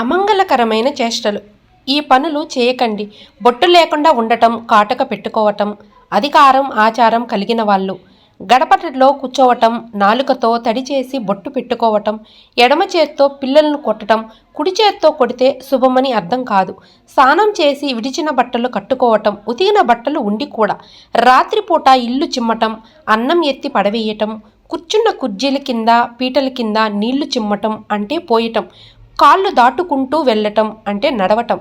అమంగళకరమైన చేష్టలు. ఈ పనులు చేయకండి. బొట్టు లేకుండా ఉండటం కాటక పెట్టుకోవటం అధికారం ఆచారం కలిగిన వాళ్ళు. గడపటలో కూర్చోవటం నాలుకతో తడి చేసి బొట్టు పెట్టుకోవటం ఎడమ చేత్తో పిల్లలను కొట్టటం కుడి చేత్తో కొడితే శుభమని అర్థం కాదు. స్నానం చేసి విడిచిన బట్టలు కట్టుకోవటం ఉతికిన బట్టలు ఉండి కూడా రాత్రిపూట ఇల్లు చిమ్మటం అన్నం ఎత్తి పడవేయటం కూర్చున్న కుర్జీల కింద పీటల కింద నీళ్ళు చిమ్మటం అంటే పోయటం. కాళ్ళు దాటుకుంటూ వెళ్ళటం అంటే నడవటం.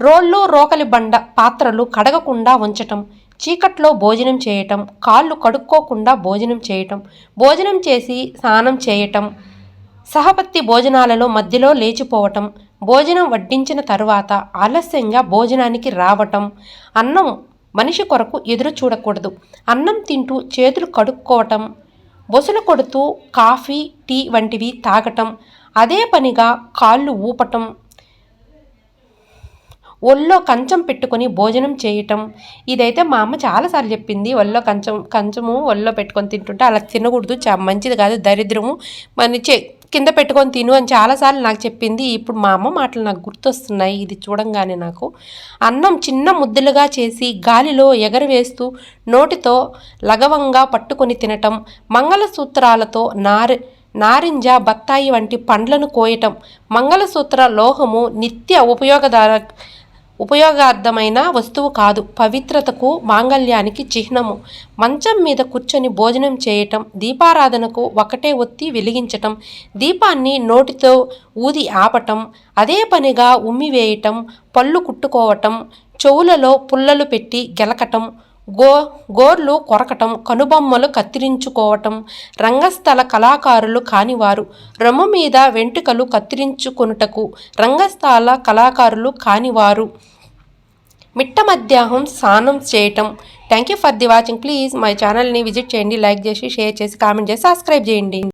రోళ్ళు రోకలి బండ పాత్రలు కడగకుండా ఉంచటం. చీకట్లో భోజనం చేయటం. కాళ్ళు కడుక్కోకుండా భోజనం చేయటం. భోజనం చేసి స్నానం చేయటం. సహపత్తి భోజనాలలో మధ్యలో లేచిపోవటం. భోజనం వడ్డించిన తరువాత ఆలస్యంగా భోజనానికి రావటం. అన్నం మనిషి కొరకు ఎదురు చూడకూడదు. అన్నం తింటూ చేతులు కడుక్కోవటం. బొసలు కొడుతూ కాఫీ టీ వంటివి తాగటం అదే పనిగా కాళ్ళు ఊపటం ఒళ్ళో కంచం పెట్టుకొని భోజనం చేయటం. ఇదైతే మా అమ్మ చాలాసార్లు చెప్పింది. ఒళ్ళో కంచం కంచము ఒళ్ళో పెట్టుకొని తింటుంటే అలా తినకూడదు చా మంచిది కాదు దరిద్రము. మన చే కింద పెట్టుకొని తిను అని చాలాసార్లు నాకు చెప్పింది. ఇప్పుడు మా అమ్మ మాటలు నాకు గుర్తొస్తున్నాయి. ఇది చూడంగానే నాకు అన్నం చిన్న ముద్దలుగా చేసి గాలిలో ఎగరవేస్తూ నోటితో లగవంగా పట్టుకొని తినటం మంగళసూత్రాలతో నారి నారింజ బత్తాయి వంటి పండ్లను కోయటం మంగళసూత్ర లోహము నిత్య ఉపయోగదార ఉపయోగార్థమైన వస్తువు కాదు. పవిత్రతకు మాంగళ్యానికి చిహ్నము. మంచం మీద కూర్చొని భోజనం చేయటం దీపారాధనకు ఒకటే ఒత్తి వెలిగించటం దీపాన్ని నోటితో ఊది ఆపటం అదే పనిగా ఉమ్మివేయటం పళ్ళు కుట్టుకోవటం చెవులలో పుల్లలు పెట్టి గెలకటం గో గోర్లు కొరకటం కనుబొమ్మలు కత్తిరించుకోవటం రంగస్థల కళాకారులు కానివారు రొమ్ము మీద వెంట్రుకలు కత్తిరించుకొనుటకు రంగస్థల కళాకారులు కానివారు. మిట్ట మధ్యాహ్నం స్నానం చేయటం. Thank you for the watching please my ఛానల్ని విజిట్ చేయండి లైక్ చేసి షేర్ చేసి కామెంట్ చేసి సబ్స్క్రైబ్ చేయండి.